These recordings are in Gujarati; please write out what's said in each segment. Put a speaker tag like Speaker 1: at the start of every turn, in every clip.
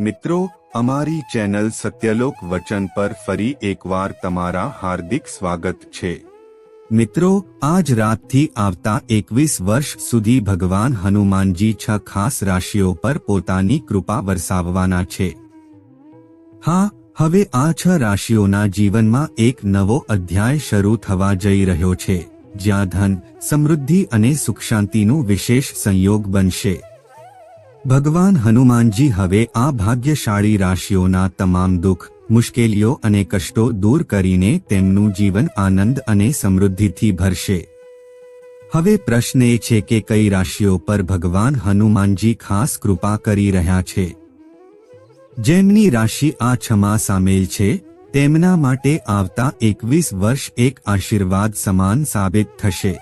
Speaker 1: મિત્રો, અમારી ચેનલ સત્યલોક વચન પર ફરી એકવાર તમારા હાર્દિક સ્વાગત છે. મિત્રો, આજ રાતથી આવતા એકવીસ વર્ષ સુધી ભગવાન હનુમાનજી છ ખાસ રાશિઓ પર પોતાની કૃપા વરસાવવાના છે. હા, હવે આ છ રાશિઓના જીવનમાં એક નવો અધ્યાય શરૂ થવા જઈ રહ્યો છે, જ્યાં ધન, સમૃદ્ધિ અને સુખ શાંતિનું વિશેષ સંયોગ બનશે. ભગવાન હનુમાનજી હવે આ ભાગ્યશાળી રાશિઓના તમામ દુઃખ, મુશ્કેલીઓ અને કષ્ટો દૂર કરીને તેમનું જીવન આનંદ અને સમૃદ્ધિથી ભરશે. હવે પ્રશ્ન એ છે કે કઈ રાશિઓ પર ભગવાન હનુમાનજી ખાસ કૃપા કરી રહ્યા છે? જેમની રાશિ આ છમા સામેલ છે, તેમના માટે આવતા એકવીસ વર્ષ એક આશીર્વાદ સમાન સાબિત થશે.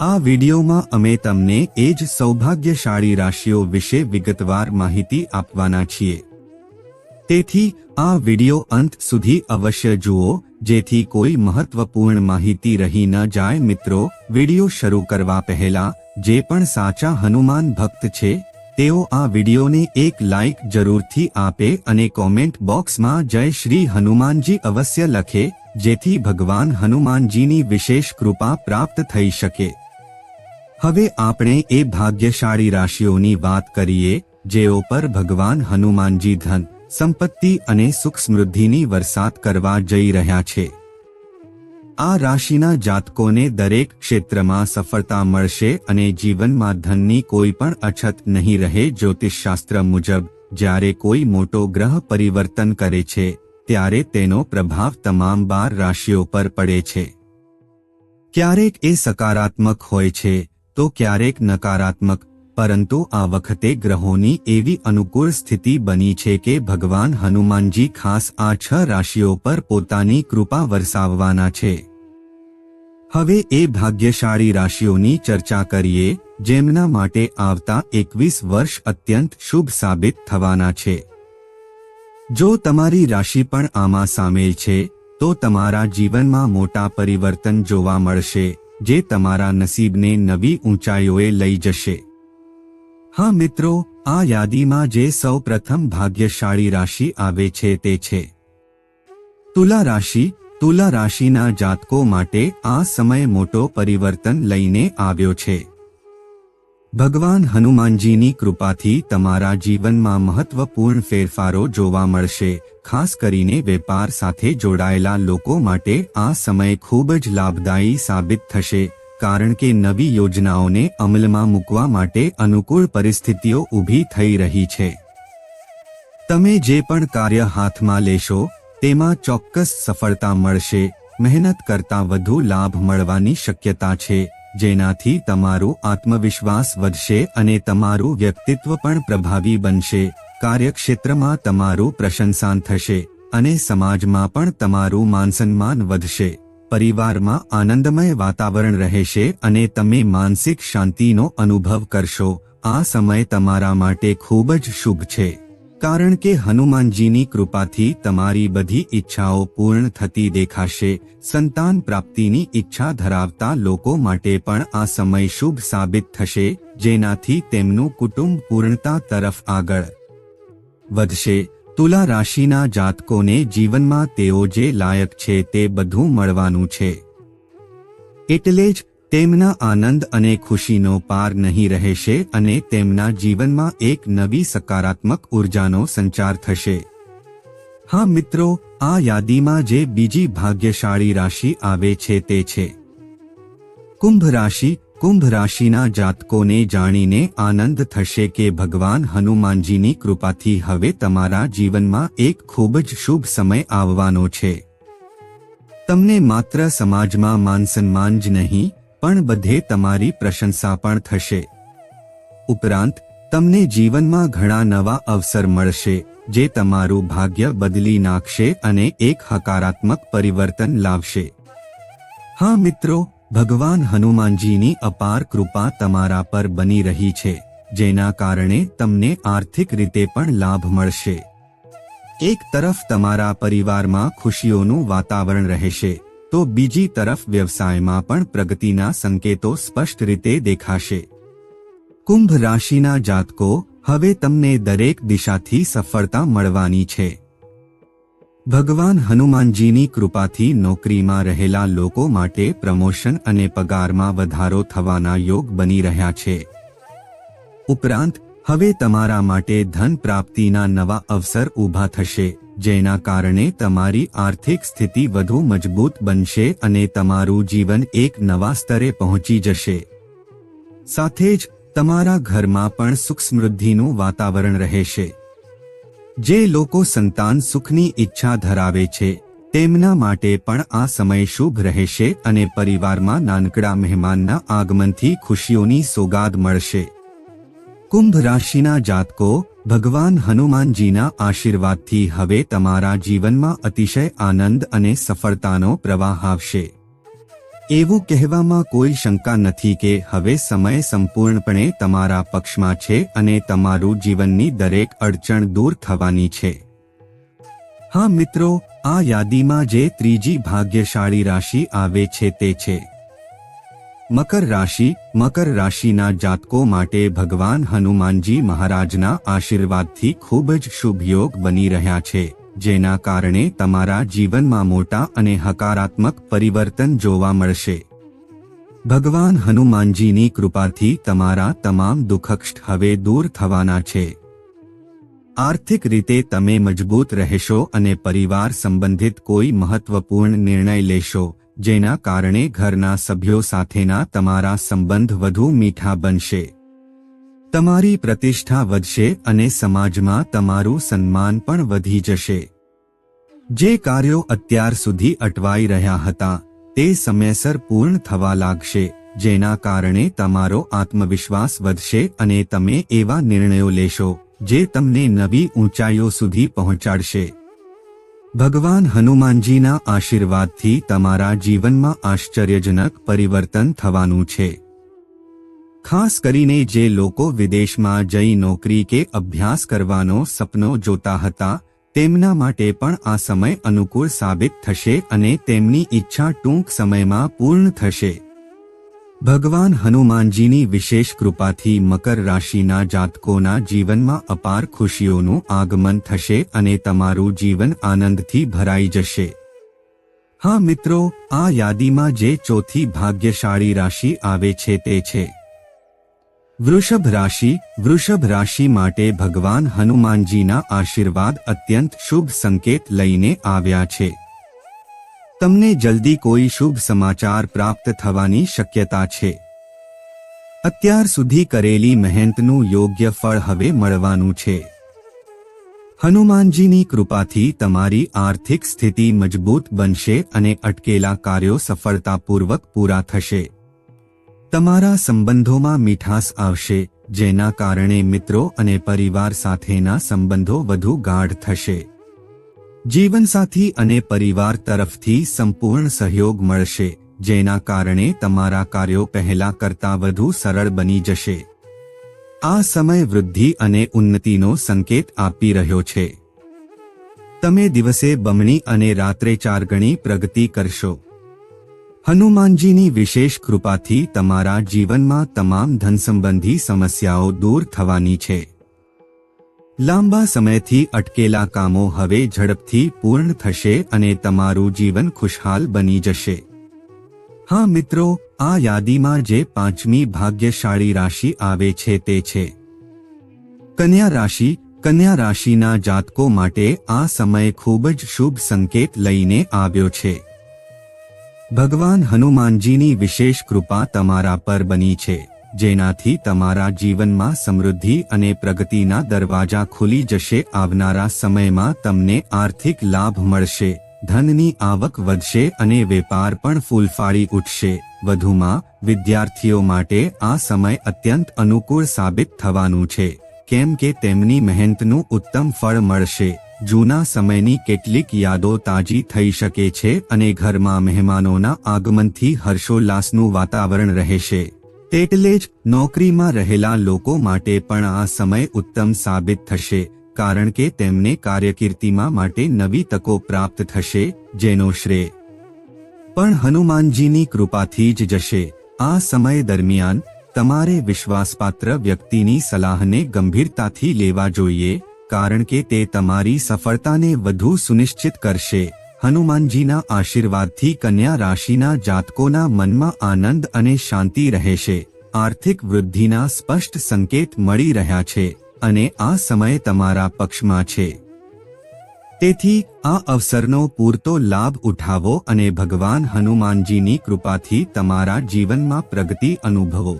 Speaker 1: આ વિડિયોમાં અમે તમને એ જ સૌભાગ્યશાળી રાશિઓ વિશે વિગતવાર માહિતી આપવાના છીએ. તેથી, આ વિડિયો અંત સુધી અવશ્ય જુઓ, જેથી કોઈ મહત્વપૂર્ણ માહિતી રહી ન જાય. મિત્રો, વિડિયો શરૂ કરવા પહેલા, જે પણ સાચા હનુમાન ભક્ત છે, તેઓ આ વિડિયોને એક લાઇક જરૂરથી આપે અને કોમેન્ટ બોક્સમાં જય શ્રી હનુમાનજી અવશ્ય લખે, જેથી ભગવાન હનુમાનજીની વિશેષ કૃપા પ્રાપ્ત થઈ શકે. હવે આપણે એ ભાગ્યશાળી રાશિઓની વાત કરીએ, જેઓ પર ભગવાન હનુમાનજી ધન, સંપત્તિ અને સુખ સમૃદ્ધિની વરસાદ કરવા જઈ રહ્યા છે. આ રાશિના જાતકોને દરેક ક્ષેત્રમાં સફળતા મળશે અને જીવનમાં ધનની કોઈ પણ અછત નહીં રહે જ્યોતિષશાસ્ત્ર મુજબ, જ્યારે કોઈ મોટો ગ્રહ પરિવર્તન કરે છે, ત્યારે તેનો પ્રભાવ તમામ બાર રાશિઓ પર પડે છે. ક્યારેક એ સકારાત્મક હોય છે તો ક્યારેક નકારાત્મક, પરંતુ આ વખતે ગ્રહોની એવી અનુકૂળ સ્થિતિ બની છે કે ભગવાન હનુમાનજી ખાસ આ છ રાશિઓ પર પોતાની કૃપા વરસાવવાના છે. હવે એ ભાગ્યશાળી રાશિઓની ચર્ચા કરીએ, જેમના માટે આવતા એકવીસ વર્ષ અત્યંત શુભ સાબિત થવાના છે. જો તમારી રાશિ પણ આમાં સામેલ છે, તો તમારા જીવનમાં મોટા પરિવર્તન જોવા મળશે. જે તમારા નસીબને નવી ઊંચાઈઓએ લઈ જશે. હા મિત્રો, આ યાદીમાં જે સૌ પ્રથમ ભાગ્યશાળી રાશિ આવે છે તે છે. તુલા રાશિ, તુલા રાશિના જાતકો માટે આ સમય મોટો પરિવર્તન લઈને આવ્યો છે. ભગવાન હનુમાનજીની કૃપાથી તમારા જીવનમાં મહત્વપૂર્ણ ફેરફારો જોવા મળશે. ખાસ કરીને વેપાર સાથે જોડાયેલા લોકો માટે આ સમય ખૂબ જ લાભદાયી સાબિત થશે, કારણ કે નવી યોજનાઓને અમલમાં મૂકવા માટે અનુકૂળ પરિસ્થિતિઓ ઊભી થઈ રહી છે. તમે જે પણ કાર્ય હાથમાં લેશો, તેમાં ચોક્કસ સફળતા મળશે, મહેનત કરતા વધુ લાભ મળવાની શક્યતા છે, જેનાથી તમારો આત્મવિશ્વાસ વધશે અને તમારું વ્યક્તિત્વ પણ પ્રભાવી બનશે. કાર્યક્ષેત્રમાં તમારું પ્રશંસાન થશે અને સમાજમાં પણ તમારું માનસન્માન વધશે. પરિવારમાં આનંદમય વાતાવરણ રહેશે અને તમે માનસિક શાંતિનો અનુભવ કરશો. આ સમય તમારા માટે ખૂબ જ શુભ છે. કારણ કે હનુમાનજીની કૃપાથી તમારી બધી ઈચ્છાઓ પૂર્ણ થતી દેખાશે. સંતાન પ્રાપ્તિની ઈચ્છા ધરાવતા લોકો માટે પણ આ સમય શુભ સાબિત થશે, જેનાથી તેમનું કુટુંબ પૂર્ણતા તરફ આગળ વધશે. તુલા રાશિના જાતકોને જીવનમાં તેઓ જે લાયક છે તે બધું મળવાનું છે. એટલે જ તેમના આનંદ અને ખુશીનો પાર નહીં રહેશે અને તેમના જીવનમાં એક નવી સકારાત્મક ઉર્જાનો સંચાર થશે. હા મિત્રો, આ યાદીમાં જે બીજી ભાગ્યશાળી રાશિ આવે છે તે છે. કુંભ રાશિ કુંભ રાશિના જાતકોને જાણીને આનંદ થશે કે ભગવાન હનુમાનજીની કૃપાથી હવે તમારા જીવનમાં એક ખૂબ જ શુભ સમય આવવાનો છે. તમને માત્ર સમાજમાં માન સન્માન જ નહીં, પણ બધે તમારી પ્રશંસા પણ થશે. ઉપરાંત, તમને જીવનમાં ઘણા નવા અવસર મળશે, જે તમારું ભાગ્ય બદલી નાખશે અને એક હકારાત્મક પરિવર્તન લાવશે. હા મિત્રો ભગવાન હનુમાનજીની અપાર કૃપા તમારા પર બની રહી છે, જેના કારણે તમને આર્થિક રીતે પણ લાભ મળશે. એક તરફ તમારા પરિવારમાં ખુશીઓનું વાતાવરણ રહેશે, તો બીજી તરફ વ્યવસાયમાં પણ પ્રગતિના સંકેતો સ્પષ્ટ રીતે દેખાશે. કુંભ રાશિના જાતકો, હવે તમને દરેક દિશાથી સફળતા મળવાની છે. ભગવાન હનુમાનજીની કૃપાથી નોકરીમાં રહેલા લોકો માટે પ્રમોશન અને પગારમાં વધારો થવાના યોગ બની રહ્યા છે. ઉપરાંત, હવે તમારા માટે ધન પ્રાપ્તિના નવા અવસર ઊભા થશે, જેના કારણે તમારી આર્થિક સ્થિતિ વધુ મજબૂત બનશે અને તમારું જીવન એક નવા સ્તરે પહોંચી જશે. સાથે જ, તમારા ઘરમાં પણ સુખ સમૃદ્ધિનું વાતાવરણ રહેશે. જે લોકો સંતાન સુખની ઈચ્છા ધરાવે છે, તેમના માટે પણ આ સમય શુભ રહેશે અને પરિવારમાં નાનકડા મહેમાનના આગમનથી ખુશીઓની સોગાદ મળશે. કુંભ રાશિના જાતકો, ભગવાન હનુમાનજીના આશીર્વાદથી હવે તમારા જીવનમાં અતિશય આનંદ અને સફળતાનો પ્રવાહ આવશે. એવું કહેવામાં કોઈ શંકા નથી કે હવે સમય સંપૂર્ણપણે તમારા પક્ષમાં છે અને તમારું જીવનની દરેક અડચણ દૂર થવાની છે. હા મિત્રો, આ યાદીમાં જે ત્રીજી ભાગ્યશાળી રાશિ આવે છે તે છે. મકર રાશિ, મકર રાશિના જાતકો માટે ભગવાન હનુમાનજી મહારાજના આશીર્વાદથી ખૂબ જ શુભ યોગ બની રહ્યા છે. જેના કારણે તમારા જીવનમાં મોટા અને હકારાત્મક પરિવર્તન જોવા મળશે. ભગવાન હનુમાનજીની કૃપાથી તમારા તમામ દુઃખક્ષ હવે દૂર થવાના છે. આર્થિક રીતે તમે મજબૂત રહેશો અને પરિવાર સંબંધિત કોઈ મહત્વપૂર્ણ નિર્ણય લેશો, જેના કારણે ઘરના સભ્યો સાથેના તમારા સંબંધ વધુ મીઠા બનશે. તમારી પ્રતિષ્ઠા વધશે અને સમાજમાં તમારું સન્માન પણ વધી જશે. જે કાર્યો અત્યાર સુધી અટવાઈ રહ્યા હતા, તે સમયસર પૂર્ણ થવા લાગશે, જેના કારણે તમારો આત્મવિશ્વાસ વધશે અને તમે એવા નિર્ણયો લેશો, જે તમને નવી ઊંચાઈઓ સુધી પહોંચાડશે. ભગવાન હનુમાનજીના આશીર્વાદથી તમારા જીવનમાં આશ્ચર્યજનક પરિવર્તન થવાનું છે. ખાસ કરીને જે લોકો વિદેશમાં જઈ નોકરી કે અભ્યાસ કરવાનો સપનો જોતા હતા, તેમના માટે પણ આ સમય અનુકૂળ સાબિત થશે અને તેમની ઈચ્છા ટૂંક સમયમાં પૂર્ણ થશે. ભગવાન હનુમાનજીની વિશેષ કૃપાથી મકર રાશિના જાતકોના જીવનમાં અપાર ખુશીઓનું આગમન થશે અને તમારું જીવન આનંદથી ભરાઈ જશે. હા મિત્રો, આ યાદીમાં જે ચોથી ભાગ્યશાળી રાશિ આવે છે તે છે. વૃષભ રાશિ વૃષભ રાશિ માટે ભગવાન હનુમાનજીના આશીર્વાદ અત્યંત શુભ સંકેત લઈને આવ્યા છે. તમને જલ્દી કોઈ શુભ સમાચાર પ્રાપ્ત થવાની શક્યતા છે. અત્યાર સુધી કરેલી મહેનતનું યોગ્ય ફળ હવે મળવાનું છે. હનુમાનજીની કૃપાથી તમારી આર્થિક સ્થિતિ મજબૂત બનશે અને અટકેલા કાર્યો સફળતાપૂર્વક પૂરા થશે. તમારા સંબંધોમાં મીઠાસ આવશે, જેના કારણે મિત્રો અને પરિવાર સાથેના સંબંધો વધુ ગાઢ થશે. જીવનસાથી અને પરિવાર તરફથી સંપૂર્ણ સહયોગ મળશે, જેના કારણે તમારા કાર્યો પહેલા કરતાં વધુ સરળ બની જશે. આ સમય વૃદ્ધિ અને ઉન્નતિનો સંકેત આપી રહ્યો છે. તમે દિવસે બમણી અને રાત્રે ચાર ગણી પ્રગતિ કરશો. હનુમાનજીની વિશેષ કૃપાથી તમારા જીવનમાં તમામ ધન સંબંધી સમસ્યાઓ દૂર થવાની છે. લાંબા સમયથી અટકેલા કામો હવે ઝડપથી પૂર્ણ થશે અને તમારું જીવન ખુશહાલ બની જશે. હા મિત્રો, આ યાદીમાં જે પાંચમી ભાગ્યશાળી રાશિ આવે છે તે છે. કન્યા રાશિ, કન્યા રાશિના જાતકો માટે આ સમય ખૂબ જ શુભ સંકેત લઈને આવ્યો છે. ભગવાન હનુમાનજીની વિશેષ કૃપા તમારા પર બની છે, જેનાથી તમારા જીવનમાં સમૃદ્ધિ અને પ્રગતિના દરવાજા ખુલી જશે, આવનારા સમયમાં તમને આર્થિક લાભ મળશે, ધનની આવક વધશે અને વેપાર પણ ફૂલફાળી ઉઠશે, વધુમાં, વિદ્યાર્થીઓ માટે આ સમય અત્યંત અનુકૂળ સાબિત થવાનું છે, કેમ કે તેમની મહેનતનું ઉત્તમ ફળ મળશે. જૂના સમયની કેટલીક યાદો તાજી થઈ શકે છે અને ઘરમાં મહેમાનોના આગમનથી હર્ષોલ્લાસનું વાતાવરણ રહેશે. એટલે જ નોકરીમાં રહેલા લોકો માટે પણ આ સમય ઉત્તમ સાબિત થશે, કારણ કે તેમને કાર્યકીર્તિમાં માટે નવી તકો પ્રાપ્ત થશે, જેનો શ્રેય. પણ હનુમાનજીની કૃપાથી જ જશે. આ સમય દરમિયાન તમારે વિશ્વાસપાત્ર વ્યક્તિની સલાહને ગંભીરતાથી લેવા જોઈએ. કારણ કે તે તમારી સફળતાને વધુ સુનિશ્ચિત કરશે. હનુમાનજીના આશીર્વાદથી કન્યા રાશિના જાતકોના મનમાં આનંદ અને શાંતિ રહેશે. આર્થિક વૃદ્ધિના સ્પષ્ટ સંકેત મળી રહ્યા છે અને આ સમય તમારા પક્ષમાં છે. તેથી, આ અવસરનો પૂરતો લાભ ઉઠાવો અને ભગવાન હનુમાનજીની કૃપાથી તમારા જીવનમાં પ્રગતિ અનુભવો.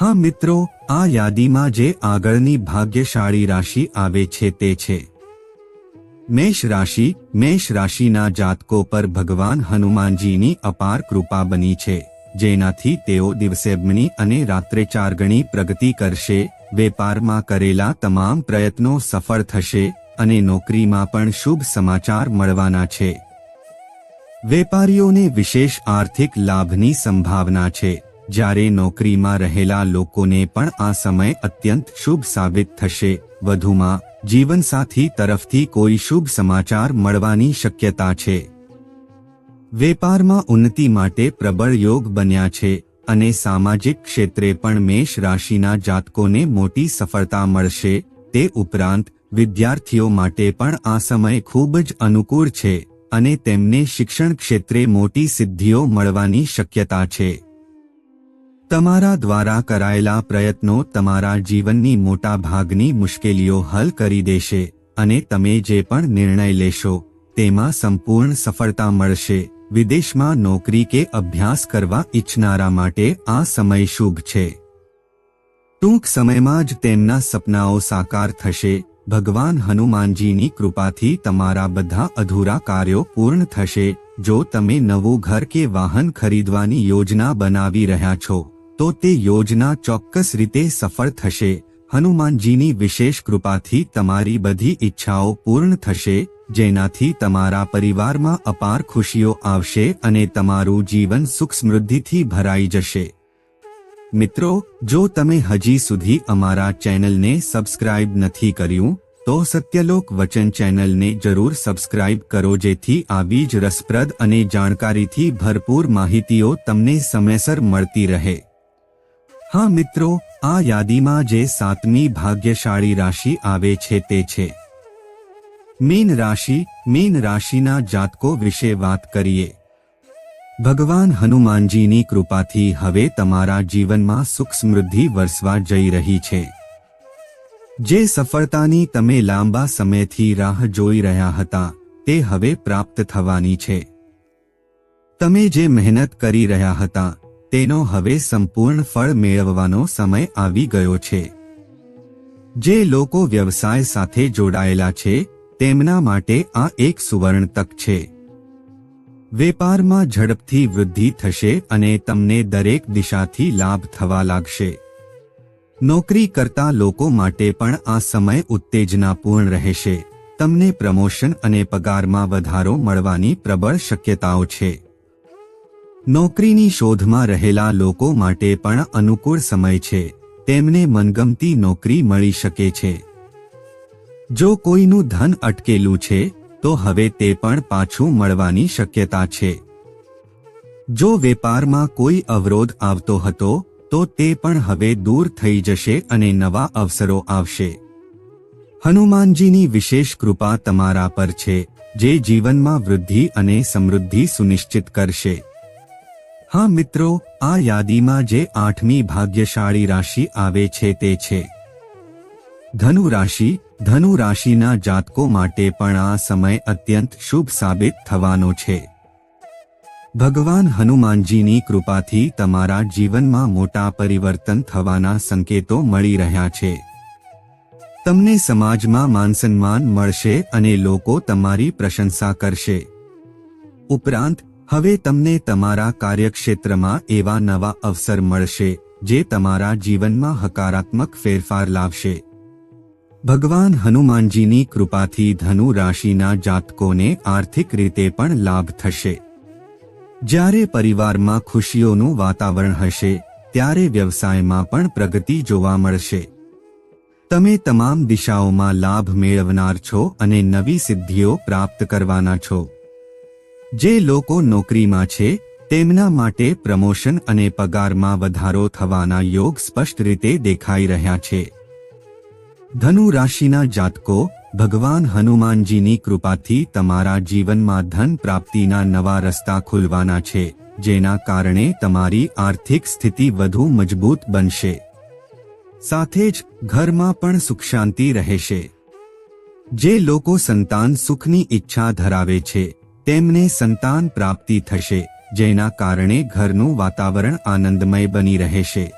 Speaker 1: હા મિત્રો, આ યાદીમાં જે આગળની ભાગ્યશાળી રાશિ આવે છે તે છે. મેષ રાશિ, મેષ રાશિના જાતકો પર ભગવાન હનુમાનજીની અપાર કૃપા બની છે, જેનાથી તેઓ દિવસેબની અને રાત્રે ચાર ગણી પ્રગતિ કરશે, વેપારમાં કરેલા તમામ પ્રયત્નો સફળ થશે, અને નોકરીમાં પણ શુભ સમાચાર મળવાના છે. વેપારીઓને વિશેષ આર્થિક લાભની સંભાવના છે. જ્યારે નોકરીમાં રહેલા લોકોને પણ આ સમય અત્યંત શુભ સાબિત થશે. વધુમાં, જીવનસાથી તરફથી કોઈ શુભ સમાચાર મળવાની શક્યતા છે. વેપારમાં ઉન્નતિ માટે પ્રબળ યોગ બન્યા છે અને સામાજિક ક્ષેત્રે પણ મેષ રાશિના જાતકોને મોટી સફળતા મળશે. તે ઉપરાંત, વિદ્યાર્થીઓ માટે પણ આ સમય ખૂબ જ અનુકૂળ છે અને તેમને શિક્ષણ ક્ષેત્રે મોટી સિદ્ધિઓ મળવાની શક્યતા છે. તમારા દ્વારા કરાયેલા પ્રયત્નો તમારા જીવનની મોટા ભાગની મુશ્કેલીઓ હલ કરી દેશે અને તમે જે પણ નિર્ણય લેશો, તેમાં સંપૂર્ણ સફળતા મળશે. વિદેશમાં નોકરી કે અભ્યાસ કરવા ઈચ્છનારા માટે આ સમય શુભ છે. ટૂંક સમયમાં જ તેમના સપનાઓ સાકાર થશે. ભગવાન હનુમાનજીની કૃપાથી તમારા બધા અધૂરા કાર્યો પૂર્ણ થશે. જો તમે નવું ઘર કે વાહન ખરીદવાની યોજના બનાવી રહ્યા છો તો તે યોજના ચોક્કસ રીતે સફળ થશે. હનુમાનજીની વિશેષ કૃપાથી તમારી બધી ઈચ્છાઓ પૂર્ણ થશે, જેનાથી તમારા પરિવારમાં અપાર ખુશીઓ આવશે અને તમારું જીવન સુખ સમૃદ્ધિથી ભરાઈ જશે. મિત્રો, જો તમે હજી સુધી અમારા ચેનલને સબસ્ક્રાઇબ નથી કર્યું, તો સત્યલોક વચન ચેનલને જરૂર સબસ્ક્રાઇબ કરો જેથી આવી જ રસપ્રદ અને જાણકારીથી ભરપૂર માહિતીઓ તમને સમયસર મળતી રહે. હા મિત્રો, આ યાદીમાં જે સાતમી ભાગ્યશાળી રાશિ આવે છે તે છે. મીન રાશિ, મીન રાશિના જાતકો વિશે વાત કરીએ. ભગવાન હનુમાનજીની કૃપાથી હવે તમારા જીવનમાં સુખ સમૃદ્ધિ વરસવા જઈ રહી છે. જે સફળતાની તમે લાંબા સમયથી રાહ જોઈ રહ્યા હતા, તે હવે પ્રાપ્ત થવાની છે. તમે જે મહેનત કરી રહ્યા હતા તેનો હવે સંપૂર્ણ ફળ મેળવવાનો સમય આવી ગયો છે. જે લોકો વ્યવસાય સાથે જોડાયેલા છે, તેમના માટે આ એક સુવર્ણ તક છે. વેપારમાં ઝડપથી વૃદ્ધિ થશે અને તમને દરેક દિશાથી લાભ થવા લાગશે. નોકરી કરતા લોકો માટે પણ આ સમય ઉત્તેજનાપૂર્ણ રહેશે. તમને પ્રમોશન અને પગારમાં વધારો મળવાની પ્રબળ શક્યતાઓ છે. નોકરીની શોધમાં રહેલા લોકો માટે પણ અનુકૂળ સમય છે. તેમને મનગમતી નોકરી મળી શકે છે. જો કોઈનું ધન અટકેલું છે, તો હવે તે પણ પાછું મળવાની શક્યતા છે. જો વેપારમાં કોઈ અવરોધ આવતો હતો, તો તે પણ હવે દૂર થઈ જશે અને નવા અવસરો આવશે. હનુમાનજીની વિશેષ કૃપા તમારા પર છે, જે જીવનમાં વૃદ્ધિ અને સમૃદ્ધિ સુનિશ્ચિત કરશે. હા મિત્રો, આ યાદીમાં જે આઠમી ભાગ્યશાળી રાશિ આવે છે તે છે. ધનુ રાશિ ધનુ રાશિના જાતકો માટે પણ આ સમય અત્યંત શુભ સાબિત થવાનો છે. ભગવાન હનુમાનજીની કૃપાથી તમારા જીવનમાં મોટા પરિવર્તન થવાના સંકેતો મળી રહ્યા છે. તમને સમાજમાં માનસન્માન મળશે અને લોકો તમારી પ્રશંસા કરશે. ઉપરાંત હવે તમને તમારા કાર્યક્ષેત્રમાં એવા નવા અવસર મળશે, જે તમારા જીવનમાં હકારાત્મક ફેરફાર લાવશે. ભગવાન હનુમાનજીની કૃપાથી ધનુ રાશિના જાતકોને આર્થિક રીતે પણ લાભ થશે. જ્યારે પરિવારમાં ખુશીઓનું વાતાવરણ હશે, ત્યારે વ્યવસાયમાં પણ પ્રગતિ જોવા મળશે. તમે તમામ દિશાઓમાં લાભ મેળવનાર છો અને નવી સિદ્ધિઓ પ્રાપ્ત કરવાના છો. જે લોકો નોકરીમાં છે, તેમના માટે પ્રમોશન અને પગારમાં વધારો થવાના યોગ સ્પષ્ટ રીતે દેખાઈ રહ્યા છે. ધનુ રાશિના જાતકો, ભગવાન હનુમાનજીની કૃપાથી તમારા જીવનમાં ધન પ્રાપ્તિના નવા રસ્તા ખુલવાના છે, જેના કારણે તમારી આર્થિક સ્થિતિ વધુ મજબૂત બનશે. સાથે જ, ઘરમાં પણ સુખ શાંતિ રહેશે. જે લોકો સંતાન સુખની ઈચ્છા ધરાવે છે તેમને સંતાન પ્રાપ્તિ થશે, જેના કારણે ઘરનું વાતાવરણ આનંદમય બની રહેશે.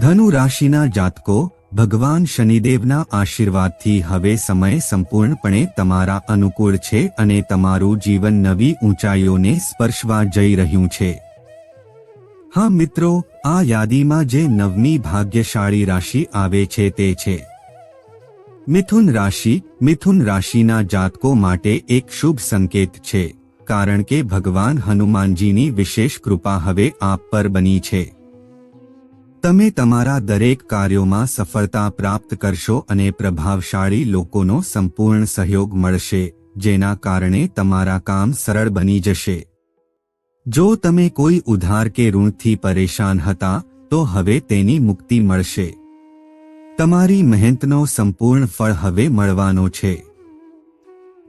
Speaker 1: ધનુ રાશિના જાતકો, ભગવાન શનિદેવના આશીર્વાદથી હવે સમય સંપૂર્ણપણે તમારા અનુકૂળ છે અને તમારું જીવન નવી ઊંચાઈઓને સ્પર્શવા જઈ રહ્યું છે. હા મિત્રો, આ યાદીમાં જે નવમી ભાગ્યશાળી રાશિ આવે છે તે છે. મિથુન રાશિ, મિથુન રાશિના જાતકો માટે એક શુભ સંકેત છે, કારણ કે ભગવાન હનુમાનજીની વિશેષ કૃપા હવે આપ પર બની છે. તમે તમારા દરેક કાર્યોમાં સફળતા પ્રાપ્ત કરશો અને પ્રભાવશાળી લોકોનો સંપૂર્ણ સહયોગ મળશે, જેના કારણે તમારા કામ સરળ બની જશે. જો તમે કોઈ ઉધાર કે ઋણથી પરેશાન હતા, તો હવે તેની મુક્તિ મળશે. તમારી મહેનતનો સંપૂર્ણ ફળ હવે મળવાનો છે.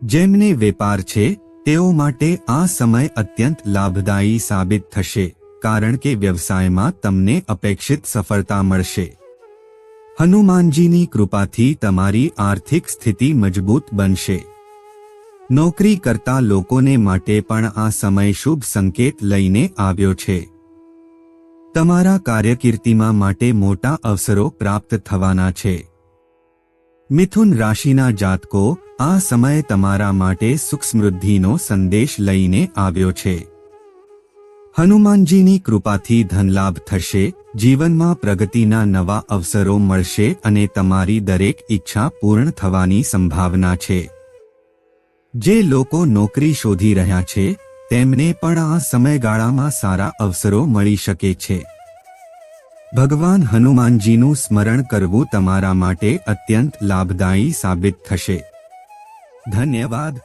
Speaker 1: જેમને વેપાર છે, તેઓ માટે આ સમય અત્યંત લાભદાયી સાબિત થશે, કારણ કે વ્યવસાયમાં તમને અપેક્ષિત સફળતા મળશે. હનુમાનજીની કૃપાથી તમારી આર્થિક સ્થિતિ મજબૂત બનશે. નોકરી કરતા લોકોને માટે પણ આ સમય શુભ સંકેત લઈને આવ્યો છે. તમારા કાર્યકીર્તિમાં માટે મોટા અવસરો પ્રાપ્ત થવાના છે. મિથુન રાશિના જાતકો, આ સમય તમારા માટે સુખ સમૃદ્ધિનો સંદેશ લઈને આવ્યો છે. હનુમાનજીની કૃપાથી ધનલાભ થશે, જીવનમાં પ્રગતિના નવા અવસરો મળશે અને તમારી દરેક ઈચ્છા પૂર્ણ થવાની સંભાવના છે. જે લોકો નોકરી શોધી રહ્યા છે તેમને પણ આ સમયગાળામાં સારા અવસરો મળી શકે છે. ભગવાન હનુમાનજીનું સ્મરણ કરવું તમારા માટે અત્યંત લાભદાયી સાબિત થશે. ધન્યવાદ.